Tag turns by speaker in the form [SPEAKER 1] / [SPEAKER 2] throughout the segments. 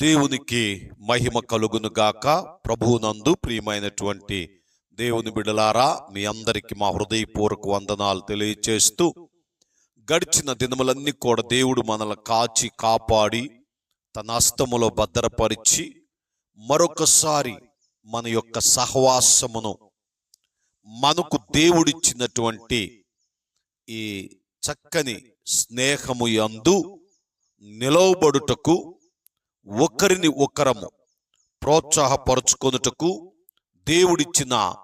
[SPEAKER 1] దేవునికి మహిమ కలుగును గాక. ప్రభువునందు ప్రియమైనటువంటి దేవుని బిడలారా మీ అందరికి మా హృదయపూర్వక వందనాలు తెలియచేస్తూ గడిచిన దినములన్నీ కూడా దేవుడు మనల్ని కాచి కాపాడి తన హస్తములో భద్రపరిచి మరొకసారి మన యొక్క సహవాసమును మనకు దేవుడిచ్చినటువంటి ఈ చక్కని స్నేహము యందు నిలవబడుటకు ఒకరిని ఒకరము ప్రోత్సాహపరుచుకొనుటకు దేవుడిచ్చిన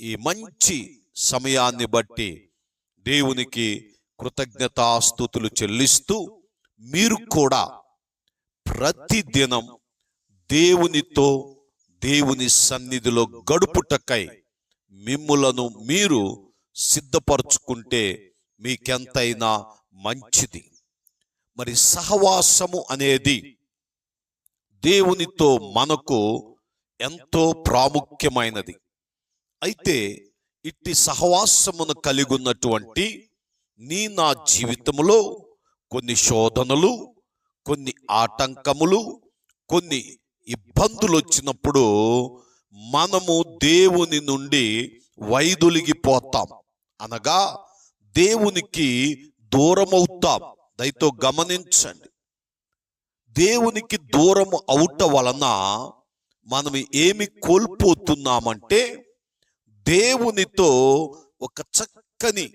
[SPEAKER 1] ఈ మంచి సమయాన్ని బట్టి దేవునికి కృతజ్ఞతాస్థుతులు చెల్లిస్తూ మీరు కూడా ప్రతిదినం దేవునితో దేవుని సన్నిధిలో గడుపుటకై మిమ్ములను మీరు సిద్ధపరచుకుంటే మీకెంతైనా మంచిది. మరి సహవాసము అనేది దేవునితో మనకు ఎంతో ప్రాముఖ్యమైనది. అయితే ఇట్టి సహవాసమును కలిగి ఉన్నటువంటి నీ నా జీవితంలో కొన్ని శోధనలు కొన్ని ఆటంకములు కొన్ని ఇబ్బందులు వచ్చినప్పుడు మనము దేవుని నుండి వైదొలిగిపోతాం. అనగా దేవునికి దూరమవుతాం. దయతో గమనించండి. దేవునికి దూరం అవుట వలన మనం ఏమి కోల్పోతున్నామంటే దేవునితో ఒక చక్కని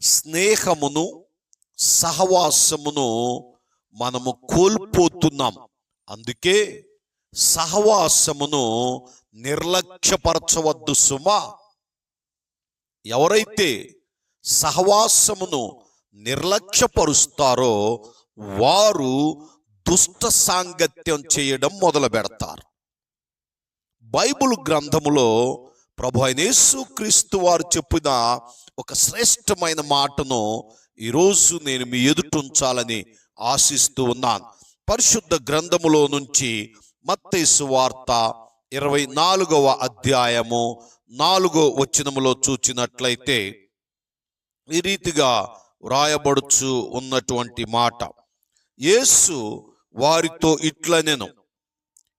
[SPEAKER 1] స్నేహమును సహవాసమును మనము కోల్పోతున్నాం. అందుకే సహవాసమును నిర్లక్ష్యపరచవద్దు సుమా. ఎవరైతే సహవాసమును నిర్లక్ష్యపరుస్తారో వారు దుష్ట సాంగత్యం చేయడం మొదలు పెడతారు. బైబిల్ గ్రంథములో ప్రభు అయిన యేసుక్రీస్తు వారు చెప్పిన ఒక శ్రేష్టమైన మాటను ఈరోజు నేను మీ ఎదుటుంచాలని ఆశిస్తూ ఉన్నాను. పరిశుద్ధ గ్రంథములో నుంచి మత్తైసు వార్త ఇరవై నాలుగవ అధ్యాయము నాలుగో వచనములో చూచినట్లయితే ఈ రీతిగా వ్రాయబడుచు ఉన్నటువంటి మాట. యేసు వారితో ఇట్లనెను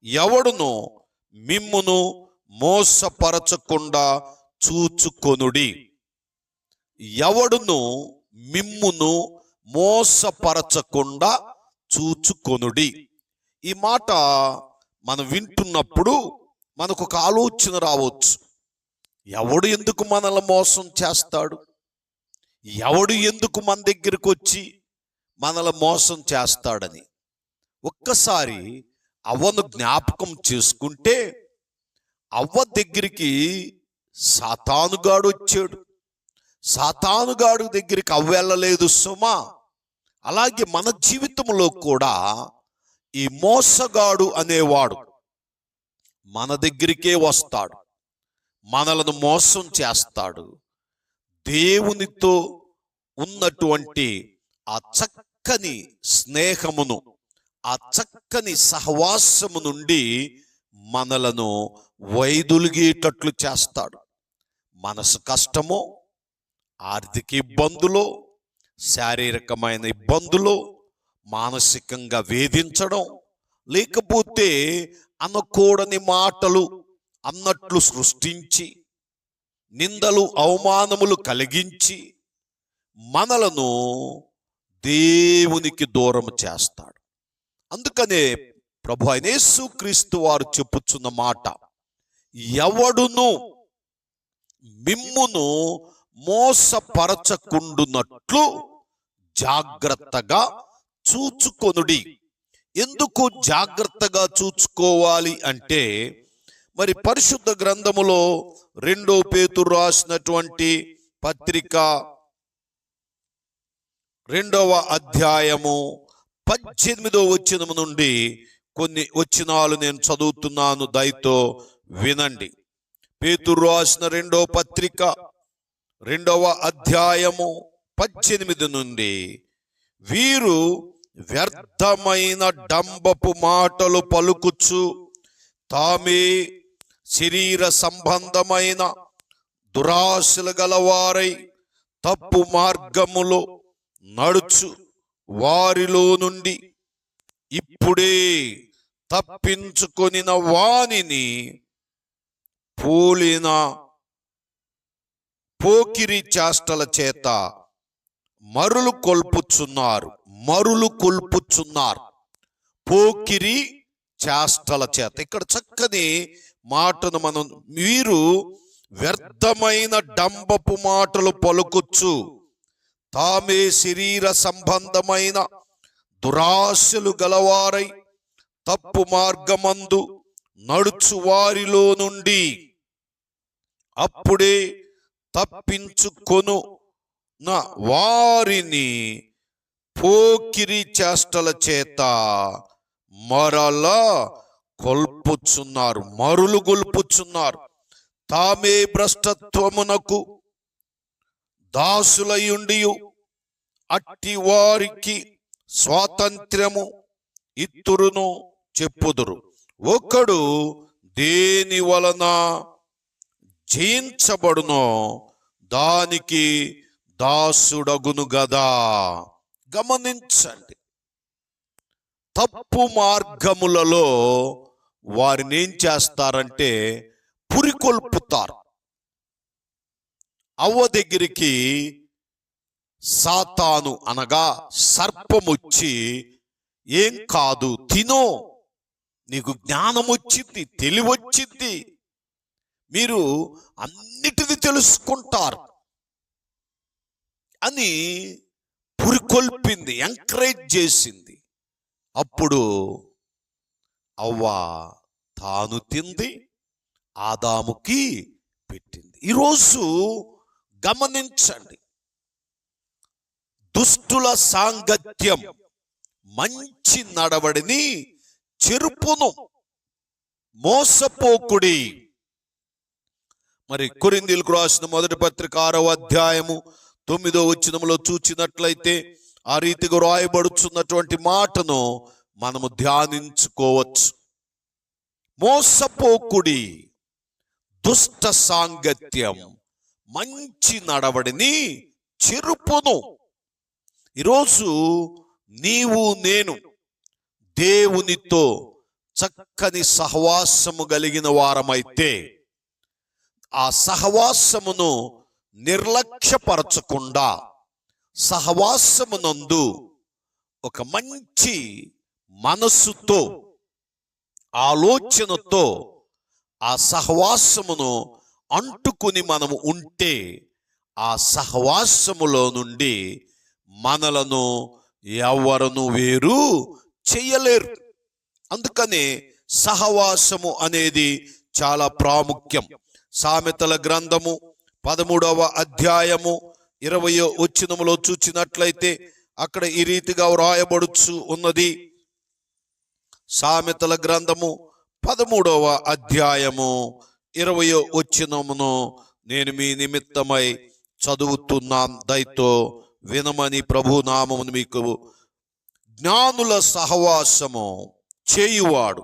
[SPEAKER 1] ఎవడును మిమ్మును మోసపరచకుండా చూచుకొనుడి. ఎవడును మిమ్మును మోసపరచకుండా చూచుకొనుడి. ఈ మాట మనం వింటున్నప్పుడు మనకు ఒక ఆలోచన రావచ్చు. ఎవడు ఎందుకు మనల్ని మోసం చేస్తాడు? ఎవడు ఎందుకు మన దగ్గరికి వచ్చి మనల్ని మోసం చేస్తాడని? ఒక్కసారి అవ్వను జ్ఞాపకం చేసుకుంటే అవ్వ దగ్గరికి సాతానుగాడు వచ్చాడు. సాతానుగాడు దగ్గరికి అవ్వ వెళ్ళలేదు సుమా. అలాగే మన జీవితంలో కూడా ఈ మోసగాడు అనేవాడు మన దగ్గరికే వస్తాడు. మనలను మోసం చేస్తాడు. దేవునితో ఉన్నటువంటి ఆ చక్కని స్నేహమును ఆ చక్కని సహవాసము నుండి మనలను వైదొలిగేటట్లు చేస్తాడు. మనసు కష్టమో ఆర్థిక ఇబ్బందులు శారీరకమైన ఇబ్బందులు మానసికంగా వేధించడం లేకపోతే అనకూడని మాటలు అన్నట్లు సృష్టించి నిందలు అవమానములు కలిగించి మనలను దేవునికి దూరం చేస్తాడు. అందుకనే ప్రభు అయినేసు క్రీస్తు వారు చెప్పుచున్న మాట ఎవడును మిమ్మును మోసపరచకుండునట్లు జాగ్రత్తగా చూచుకొనుడి. ఎందుకు జాగ్రత్తగా చూచుకోవాలి అంటే మరి పరిశుద్ధ గ్రంథములో రెండో పేతురు రాసినటువంటి పత్రిక రెండవ అధ్యాయము పద్దెనిమిదో వచ్చినము నుండి కొన్ని వచ్చినాలు నేను చదువుతున్నాను. దయతో వినండి. పేతురు రాసిన రెండో పత్రిక రెండవ అధ్యాయము పద్దెనిమిది నుండి వీరు వ్యర్థమైన డంబపు మాటలు పలుకుచు తామే శరీర సంబంధమైన దురాశలు గలవారై తప్పు మార్గములో నడుచు. వారిలో నుండి ఇప్పుడే తప్పించుకొనిన వానిని పోలిన పోకిరి చేష్టల చేత మరులు కొల్పుచున్నారు మరులు కొల్పుచున్నారు. పోకిరి చేష్టల చేత. ఇక్కడ చక్కని మాటను మనం మీరు వ్యర్థమైన డంబపు మాటలు పలుకుచ్చు. తామే శరీర సంబంధమైన దురాశలు గలవారై తప్పు మార్గమందు నడుచు వారిలో నుండి అప్పుడే తప్పించుకొను నా వారిని పోకిరి చేష్టల చేత మరలా కొల్పుచున్నారు మరులు గొల్పుచున్నారు. తామే భ్రష్టత్వమునకు దాసులయుండియు అట్టి వారికి స్వాతంత్ర్యము ఇత్తురును చెప్పుదురు. ఒకడు దేని వలన జయించబడునో దానికి దాసుడగును గదా. గమనించండి. తప్పు మార్గములలో వారిని ఏం చేస్తారంటే పురికొల్పుతారు. అవ్వ దగ్గరికి సాతాను అనగా సర్పమొచ్చి ఏం కాదు తినో. నీకు జ్ఞానం వచ్చింది తెలివొచ్చింది. మీరు అన్నిటిది తెలుసుకుంటారు. అని పురికొల్పింది ఎంకరేజ్ చేసింది. అప్పుడు అవ్వ తాను తింది ఆదాముకి పెట్టింది. ఈరోజు గమనించండి దుష్టుల సాంగత్యం. మంచి నడవడిని చెరుపును. మోసపోకుడి. మరి కొరిందీలకు రాసిన మొదటి పత్రిక ఆరో అధ్యాయము తొమ్మిదో వచ్చినములో చూచినట్లయితే ఆ రీతిగా రాయబడుచున్నటువంటి మాటను మనము ధ్యానించుకోవచ్చు. మోసపోకుడి. దుష్ట సాంగత్యం. మంచి నడవడిని చెరుపును. ఈరోజు నీవు నేను దేవునితో చక్కని సహవాసము కలిగిన వారమైతే ఆ సహవాసమును నిర్లక్ష్యపరచకుండా సహవాసమునందు ఒక మంచి మనస్సుతో ఆలోచనతో ఆ సహవాసమును అంటుకుని మనము ఉంటే ఆ సహవాసములో నుండి మనలను ఎవరును వేరు చెయ్యలేరు అందుకని సహవాసము అనేది చాలా ప్రాముఖ్యం. సామెతల గ్రంథము పదమూడవ అధ్యాయము ఇరవయో వచ్చినములో చూచినట్లయితే అక్కడ ఈ రీతిగా వ్రాయబడుచు ఉన్నది. సామెతల గ్రంథము పదమూడవ అధ్యాయము ఇరవయో వచ్చినమును నేను మీ నిమిత్తమై చదువుతున్నాం. దయతో వినమని ప్రభు నామమును మీకు జ్ఞానుల సహవాసము చేయువాడు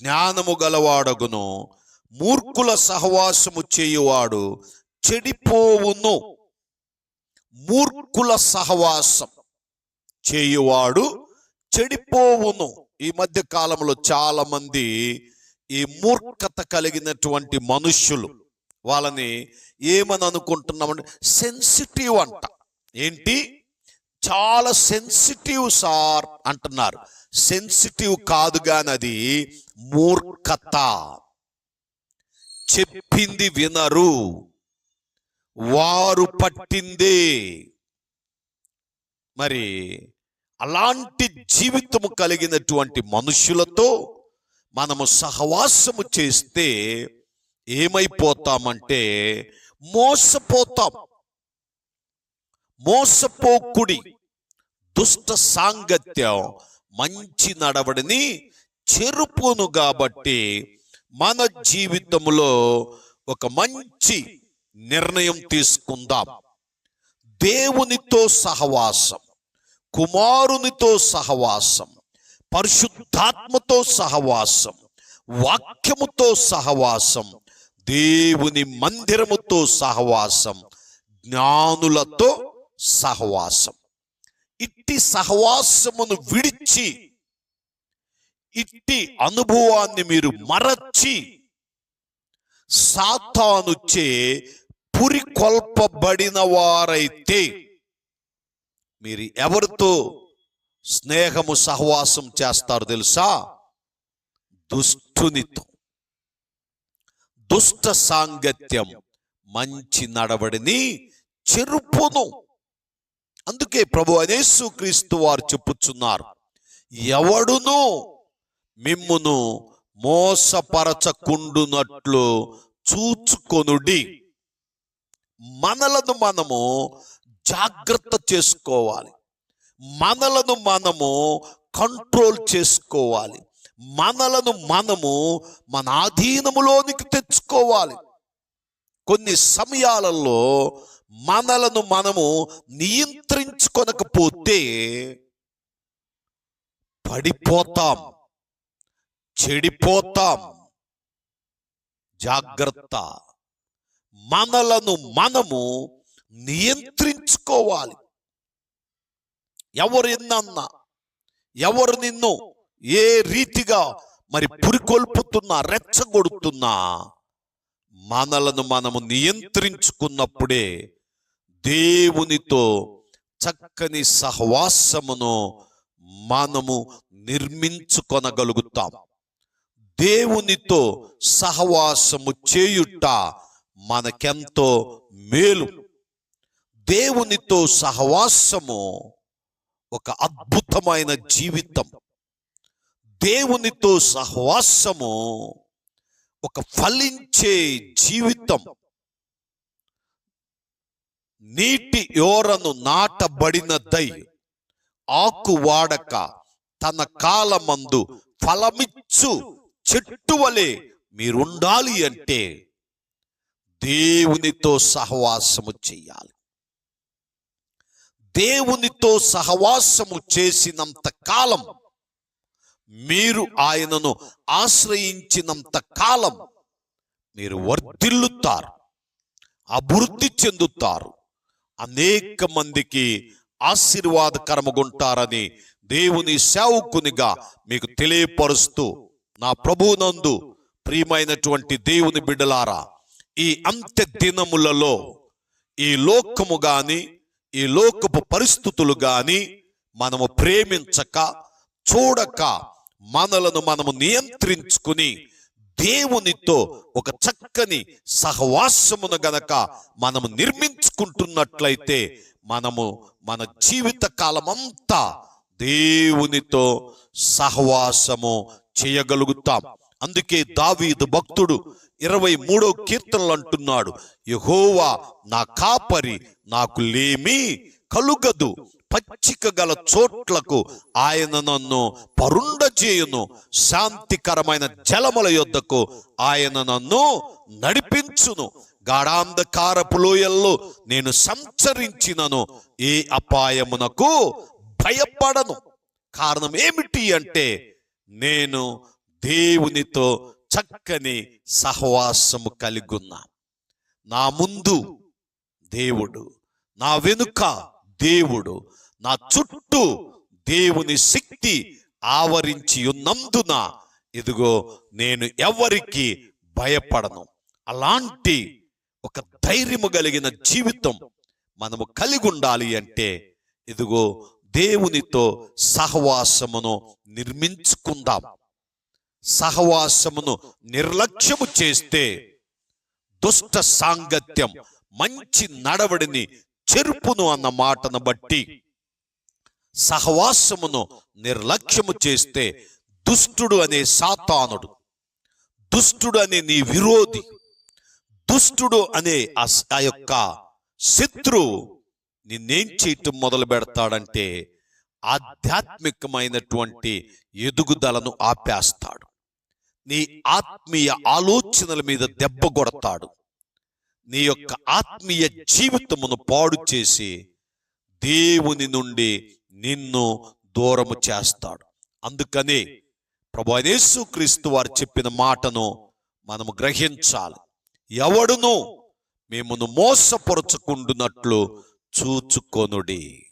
[SPEAKER 1] జ్ఞానము గలవాడగును. మూర్ఖుల సహవాసము చేయువాడు చెడిపోవును. మూర్ఖుల సహవాసం చేయువాడు చెడిపోవును. ఈ మధ్య కాలంలో చాలా మంది ఈ మూర్ఖత కలిగినటువంటి మనుష్యులు వాళ్ళని ఏమని అనుకుంటున్నామంటే సెన్సిటివ్ అంట. ఏంటి? చాలా సెన్సిటివ్ సార్ అంటున్నారు. సెన్సిటివ్ కాదు కానది అది మూర్ఖత. చెప్పింది వినరు. వారు పట్టింది. మరి అలాంటి జీవితము కలిగినటువంటి మనుషులతో మనము సహవాసము చేస్తే ఏమైపోతామంటే మోసపోతాం. మోసపోకుడి దుష్ట సాంగత్యం మంచి నడవడిని చెరుపును కాబట్టి మన జీవితంలో ఒక మంచి నిర్ణయం తీసుకుందాం. దేవునితో సహవాసం కుమారునితో సహవాసం పరిశుద్ధాత్మతో సహవాసం వాక్యముతో సహవాసం దేవుని మందిరముతో సహవాసం జ్ఞానులతో సహవాసం. ఇట్టి సహవాసమును విడిచి ఇట్టి అనుభవాన్ని మీరు మరచి సాతానుచే పురికొల్పబడిన వారైతే మీరు ఎవరితో స్నేహము సహవాసం చేస్తారు తెలుసా? దుష్టునితో. దుష్ట సాంగత్యం మంచి నడవడిని చెరుపును అందుకే ప్రభు అనేసు క్రీస్తు వారు చెప్పుచున్నారు ఎవడును మిమ్మును మోసపరచకుండునట్లు చూచుకొనుడి. మనలను మనము జాగ్రత్త చేసుకోవాలి. మనలను మనము కంట్రోల్ చేసుకోవాలి. మనలను మనము మన ఆధీనములోనికి తెచ్చుకోవాలి. కొన్ని సమయాలలో మనలను మనము నియంత్రించుకొనకపోతే పడిపోతాం చెడిపోతాం. జాగ్రత్త. మనలను మనము నియంత్రించుకోవాలి. ఎవరు ఎన్నన్నా ఎవరు నిన్ను ఏ రీతిగా మరి పురికొల్పుతున్నా రెచ్చగొడుతున్నా మనలను మనము నియంత్రించుకున్నప్పుడే దేవునితో చక్కని సహవాసమును మనము నిర్మించుకొనగలుగుతాం. దేవునితో సహవాసము చేయుట మనకెంతో మేలు. దేవునితో సహవాసము ఒక అద్భుతమైన జీవితం. దేవునితో సహవాసము ఒక ఫలించే జీవితం. నీటి యోరను నాటబడినదై ఆకు వాడక తన కాలమందు ఫలమిచ్చు చెట్టు వలె మీరుండాలి అంటే దేవునితో సహవాసము చెయ్యాలి. దేవునితో సహవాసము చేసినంత కాలం మీరు ఆయనను ఆశ్రయించినంత కాలం మీరు వర్ధిల్లుతారు అభివృద్ధి చెందుతారు. అనేక మందికి ఆశీర్వాదకరముగుంటారని దేవుని సేవకునిగా మీకు తెలియపరుస్తూ నా ప్రభువునందు ప్రియమైనటువంటి దేవుని బిడ్డలారా ఈ అంత్య దినములలో ఈ లోకము గాని ఈ లోకపు పరిస్థితులు గాని మనము ప్రేమించక చూడక మనలను మనము నియంత్రించుకుని దేవునితో ఒక చక్కని సహవాసమును గనక మనము నిర్మించుకుంటున్నట్లయితే మనము మన జీవిత కాలమంతా దేవునితో సహవాసము చేయగలుగుతాం. అందుకే దావీదు భక్తుడు ఇరవై మూడో కీర్తనలు అంటున్నాడు యహోవా నా కాపరి నాకు లేమి కలుగదు. పచ్చిక గల చోట్లకు ఆయన నన్ను పరుండ చేయును. శాంతికరమైన జలముల యొద్దకు ఆయన నన్ను నడిపించును. గాఢాంధకారపు లోయల్లో నేను సంచరించినను. ఏ అపాయమునకు భయపడను. కారణం ఏమిటి అంటే నేను దేవునితో చక్కని సహవాసము కలిగున్నా. నా ముందు దేవుడు నా వెనుక దేవుడు నా చుట్టూ దేవుని శక్తి ఆవరించి ఉన్నందున ఇదిగో నేను ఎవరికి భయపడను. అలాంటి ఒక ధైర్యము కలిగిన జీవితం మనము కలిగి ఉండాలి అంటే ఇదిగో దేవునితో సహవాసమును నిర్మించుకుందాం. సహవాసమును నిర్లక్ష్యము చేస్తే దుష్ట సాంగత్యం మంచి నడవడిని చెరుపును అన్న మాటను బట్టి సహవాసమును నిర్లక్ష్యము చేస్తే దుష్టుడు అనే సాతానుడు దుష్టుడు అనే నీ విరోధి దుష్టుడు అనే ఆ యొక్క శత్రువు నిన్నేం చేయటం మొదలు పెడతాడంటే ఆధ్యాత్మికమైనటువంటి ఎదుగుదలను ఆపేస్తాడు. నీ ఆత్మీయ ఆలోచనల మీద దెబ్బ కొడతాడు. నీ యొక్క ఆత్మీయ జీవితమును పాడు చేసి దేవుని నుండి నిన్ను దూరము చేస్తాడు. అందుకనే ప్రభు క్రీస్తు వారు చెప్పిన మాటను మనము గ్రహించాలి. ఎవడును మేమును మోసపరచుకుంటున్నట్లు చూచుకొనుడి.